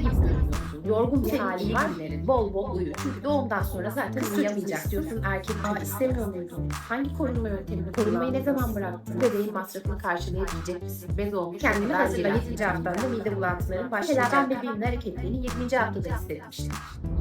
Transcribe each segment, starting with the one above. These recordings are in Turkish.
gibi görünüyorsun. Yorgun bir halin var. Bol bol uyu. Çünkü doğumdan sonra zaten uyuyamayacaksın. istiyorsun, erkek Aa, çocuk istemiyor muydun? Hangi korunma yöntemini Korunmayı ne zaman bıraktın? Bebeğin masrafını karşılayabilecek misin? Bez olmuş. Kendini Kendini hazırla. hazırla. 7. haftada mide bulantıların Mesela başlayacak. ben ben bebeğimin hareketlerini 20. haftada hissetmiştim.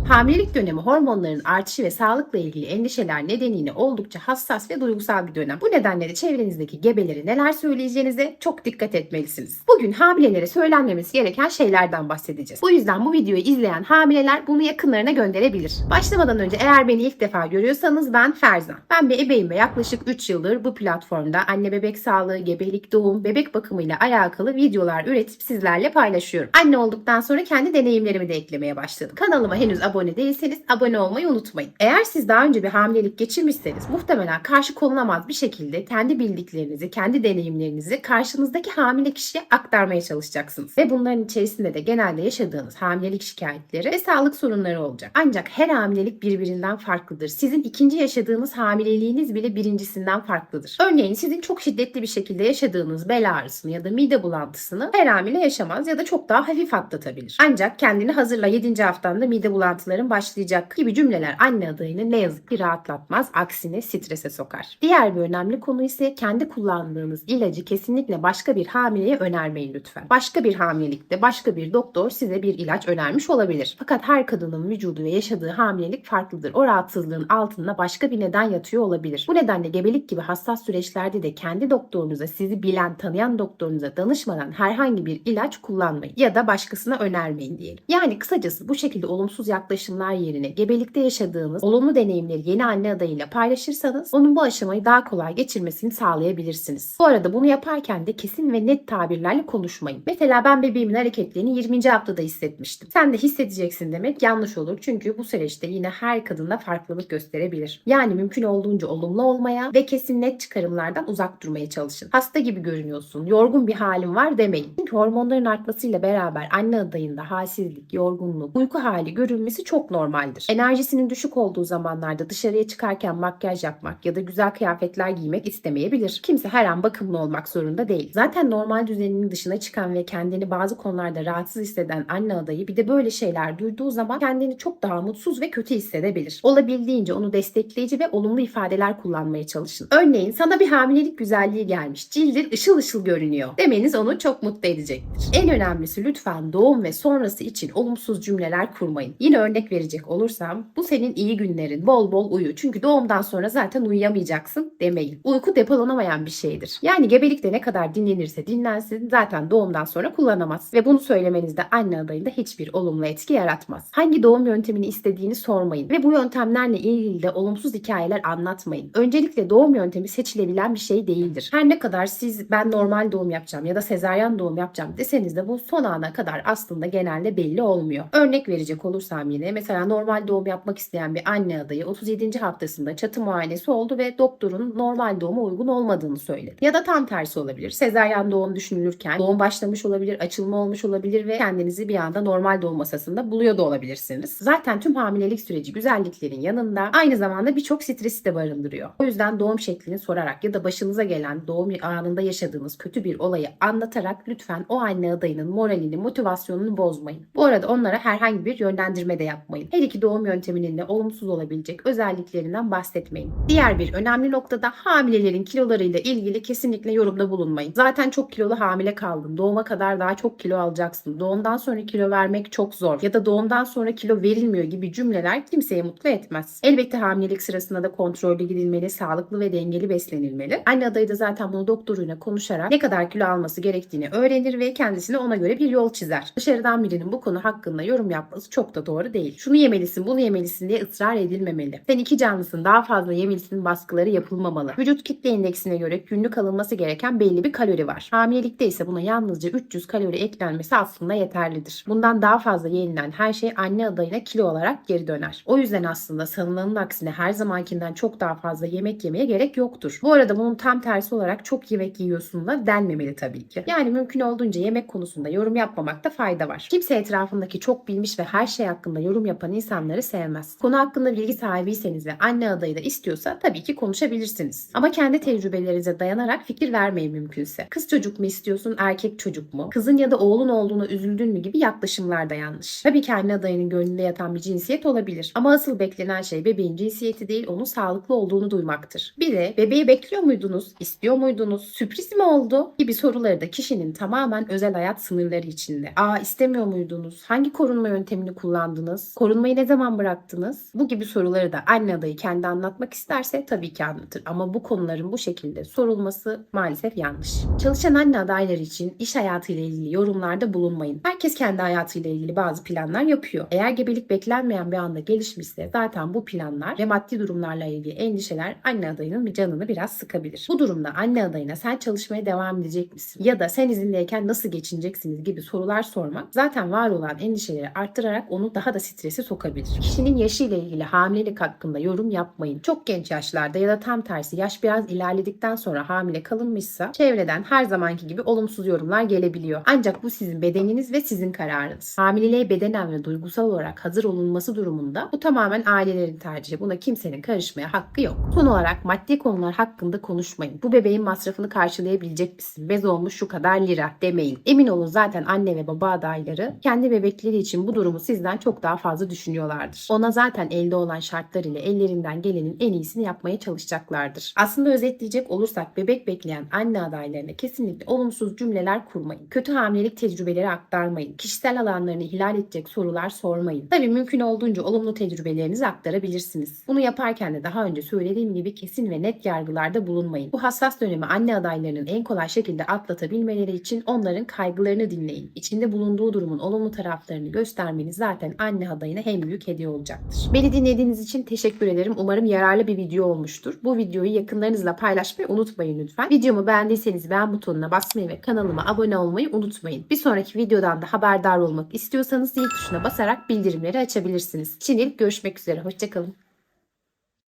Hamilelik dönemi hormonların artışı ve sağlıkla ilgili endişeler nedeniyle oldukça hassas ve duygusal bir dönem. Bu nedenle de çevrenizdeki gebeleri neler söyleyeceğinize çok dikkat etmelisiniz. Bugün hamilelere söylenmemesi gereken şeylerden bahsedeceğiz. Bu yüzden bu videoyu izleyen hamileler bunu yakınlarına gönderebilir. Başlamadan önce eğer beni ilk defa görüyorsanız ben Ferzan. Ben bir ebeyim ve yaklaşık 3 yıldır bu platformda anne bebek sağlığı, gebelik, doğum, bebek bakımıyla alakalı videolar üretip sizlerle paylaşıyorum. Anne olduktan sonra kendi deneyimlerimi de eklemeye başladım. Kanalıma henüz abone değilseniz abone olmayı unutmayın. Eğer siz daha önce bir hamilelik geçirmişseniz muhtemelen karşı konulamaz bir şekilde kendi bildiklerinizi, kendi deneyimlerinizi karşınızdaki hamile kişiye aktarmaya çalışacaksınız. Ve bunların içerisinde de genelde yaşadığınız hamilelik şikayetleri ve sağlık sorunları olacak. Ancak her hamilelik birbirinden farklıdır. Sizin ikinci yaşadığınız hamileliğiniz bile birincisinden farklıdır. Örneğin sizin çok şiddetli bir şekilde yaşadığınız bel ağrısını ya da mide bulantısını her hamile yaşamaz ya da çok daha hafif atlatabilir. Ancak kendini hazırla 7. haftanda mide bulantıların başlayacak gibi cümleler anne adayını ne yazık ki rahatlatmaz. Aksine strese sokar. Diğer bir önemli konu ise kendi kullandığınız ilacı kesinlikle başka bir hamileye önermeyin lütfen. Başka bir hamilelikte başka bir doktor size bir ilaç önermiş olabilir. Fakat her kadının vücudu ve yaşadığı hamilelik farklıdır. O rahatsızlığın altında başka bir neden yatıyor olabilir. Bu nedenle gebelik gibi hassas süreçlerde de kendi doktorunuza, sizi bilen, tanıyan doktorunuza danışmadan herhangi bir ilaç kullanmayın ya da başkasına önermeyin diyelim. Yani kısacası bu şekilde olumsuz yaklaşımlar yerine gebelikte yaşadığınız olumlu deneyimleri yeni anne adayıyla paylaşırsanız onun bu aşamayı daha kolay geçirmesini sağlayabilirsiniz. Bu arada bunu yaparken de kesin ve net tabirlerle konuşmayın. Mesela ben bebeğimin hareketlerini 20. haftada hissetmiştim. Sen de hissedeceksin demek yanlış olur. Çünkü bu süreçte yine her kadında farklılık gösterebilir. Yani mümkün olduğunca olumlu olmaya ve kesin net çıkarımlardan uzak durmaya çalışın. Hasta gibi görünüyorsun, yorgun bir halin var demeyin. Çünkü hormonların artmasıyla beraber anne adayında halsizlik, yorgunluk, uyku hali görülmesi çok normaldir. Enerjisinin düşük olduğu zamanlarda dışarıya çıkarken makyaj yapmak ya da güzel kıyafetler giymek istemeyebilir. Kimse her an bakımlı olmak zorunda değil. Zaten normal düzeninin dışına çıkan ve kendini bazı konularda rahatsız hisseden anne adayı bir de böyle şeyler duyduğu zaman kendini çok daha mutsuz ve kötü hissedebilir. Olabildiğince onu destekleyici ve olumlu ifadeler kullanmaya çalışın. Örneğin sana bir hamilelik güzelliği gelmiş, cildin ışıl ışıl görünüyor demeniz onu çok mutlu edecektir. En önemlisi lütfen doğum ve sonrası için olumsuz cümleler kurmayın. Yine örnek verecek olursam bu senin iyi günlerin bol bol uyu çünkü doğumdan sonra zaten uyuyamayacaksın demeyin. Uyku depolanamayan bir şeydir. Yani gebelikte ne kadar dinlenirse dinlensin zaten doğumdan sonra kullanamaz. Ve bunu söylemenizde anne adayında hiçbir olumlu etki yaratmaz. Hangi doğum yöntemini istediğini sormayın ve bu yöntemlerle ilgili de olumsuz hikayeler anlatmayın. Öncelikle doğum yöntemi seçilebilen bir şey değildir. Her ne kadar siz ben normal doğum yapacağım ya da sezaryen doğum yapacağım deseniz de bu son ana kadar aslında genelde belli olmuyor. Örnek verecek olursam yine mesela normal doğum yapmak isteyen bir anne adayı 37. haftasında çatı muayenesi oldu ve doktorun normal doğuma uygun olmadığını söyledi. Ya da tam tersi olabilir. Sezaryen doğum düşünülürken doğum başlamış olabilir, açılma olmuş olabilir ve kendinizi bir anda normal doğum masasında buluyor da olabilirsiniz. Zaten tüm hamilelik süreci güzelliklerin yanında aynı zamanda birçok stresi de barındırıyor. O yüzden doğum şeklini sorarak ya da başınıza gelen doğum anında yaşadığınız kötü bir olayı anlatarak lütfen o anne adayının moralini, motivasyonunu bozmayın. Bu arada onlara herhangi bir yönlendirme de yapmayın. Her iki doğum yönteminin de olumsuz olabilecek özelliklerinden bahsetmeyin. Diğer bir önemli noktada hamilelerin kilolarıyla ilgili kesinlikle yorumda bulunmayın. Zaten çok kilolu hamile kaldın. Doğuma kadar daha çok kilo alacaksın. Doğumdan sonra kilo vermek çok zor ya da doğumdan sonra kilo verilmiyor gibi cümleler kimseye mutlu etmez. Elbette hamilelik sırasında da kontrollü gidilmeli, sağlıklı ve dengeli beslenilmeli. Anne adayı da zaten bunu doktoruyla konuşarak ne kadar kilo alması gerektiğini öğrenir ve kendisine ona göre bir yol çizer. Dışarıdan birinin bu konu hakkında yorum yapması çok da doğru değil. Şunu yemelisin, bunu yemelisin diye ısrar edilmemeli. Sen iki canlısın, daha fazla yemelisin baskıları yapılmamalı. Vücut kitle indeksine göre günlük alınması gereken belli bir kalori var. Hamilelikte ise buna yalnızca 300 kalori eklenmesi aslında yeterlidir. Bundan daha fazla yenilen her şey anne adayına kilo olarak geri döner. O yüzden aslında sanılanın aksine her zamankinden çok daha fazla yemek yemeye gerek yoktur. Bu arada bunun tam tersi olarak çok yemek yiyorsun da denmemeli tabii ki. Yani mümkün olduğunca yemek konusunda yorum yapmamakta fayda var. Kimse etrafındaki çok bilmiş ve her şey hakkında yorum yapan insanları sevmez. Konu hakkında bilgi sahibiyseniz ve anne adayı da istiyorsa tabii ki konuşabilirsiniz. Ama kendi tecrübelerinize dayanarak fikir vermeyin mümkünse. Kız çocuk mu istiyorsun, erkek çocuk mu? Kızın ya da oğlun olduğuna üzüldün mü gibi yaklaşımlar da. Yanlış. Tabii ki anne adayının gönlünde yatan bir cinsiyet olabilir. Ama asıl beklenen şey bebeğin cinsiyeti değil onun sağlıklı olduğunu duymaktır. Bir de bebeği bekliyor muydunuz? İstiyor muydunuz? Sürpriz mi oldu? Gibi soruları da kişinin tamamen özel hayat sınırları içinde. Aa istemiyor muydunuz? Hangi korunma yöntemini kullandınız? Korunmayı ne zaman bıraktınız? Bu gibi soruları da anne adayı kendi anlatmak isterse tabii ki anlatır. Ama bu konuların bu şekilde sorulması maalesef yanlış. Çalışan anne adayları için iş hayatıyla ilgili yorumlarda bulunmayın. Herkes kendi hayatıyla ilgili bazı planlar yapıyor. Eğer gebelik beklenmeyen bir anda gelişmişse zaten bu planlar ve maddi durumlarla ilgili endişeler anne adayının bir canını biraz sıkabilir. Bu durumda anne adayına sen çalışmaya devam edecek misin? Ya da sen izindeyken nasıl geçineceksiniz gibi sorular sormak zaten var olan endişeleri arttırarak onu daha da strese sokabilir. Kişinin yaşıyla ilgili hamilelik hakkında yorum yapmayın. Çok genç yaşlarda ya da tam tersi yaş biraz ilerledikten sonra hamile kalınmışsa çevreden her zamanki gibi olumsuz yorumlar gelebiliyor. Ancak bu sizin bedeniniz ve sizin kararınız. Hamileliğe bedenen ve duygusal olarak hazır olunması durumunda bu tamamen ailelerin tercihi. Buna kimsenin karışmaya hakkı yok. Son olarak maddi konular hakkında konuşmayın. Bu bebeğin masrafını karşılayabilecek misin? Bez olmuş şu kadar lira demeyin. Emin olun zaten anne ve baba adayları kendi bebekleri için bu durumu sizden çok daha fazla düşünüyorlardır. Ona zaten elde olan şartlar ile ellerinden gelenin en iyisini yapmaya çalışacaklardır. Aslında özetleyecek olursak bebek bekleyen anne adaylarına kesinlikle olumsuz cümleler kurmayın. Kötü hamilelik tecrübeleri aktarmayın. Kişisel alanlarını ihlal edecek sorular sormayın. Tabii mümkün olduğunca olumlu tecrübelerinizi aktarabilirsiniz. Bunu yaparken de daha önce söylediğim gibi kesin ve net yargılarda bulunmayın. Bu hassas dönemi anne adaylarının en kolay şekilde atlatabilmeleri için onların kaygılarını dinleyin. İçinde bulunduğu durumun olumlu taraflarını göstermeniz zaten anne adayına en büyük hediye olacaktır. Beni dinlediğiniz için teşekkür ederim. Umarım yararlı bir video olmuştur. Bu videoyu yakınlarınızla paylaşmayı unutmayın lütfen. Videomu beğendiyseniz beğen butonuna basmayı ve kanalıma abone olmayı unutmayın. Bir sonraki videodan da haberdar olmak istiyorsanız zil tuşuna basarak bildirimleri açabilirsiniz. Şimdilik görüşmek üzere. Hoşçakalın.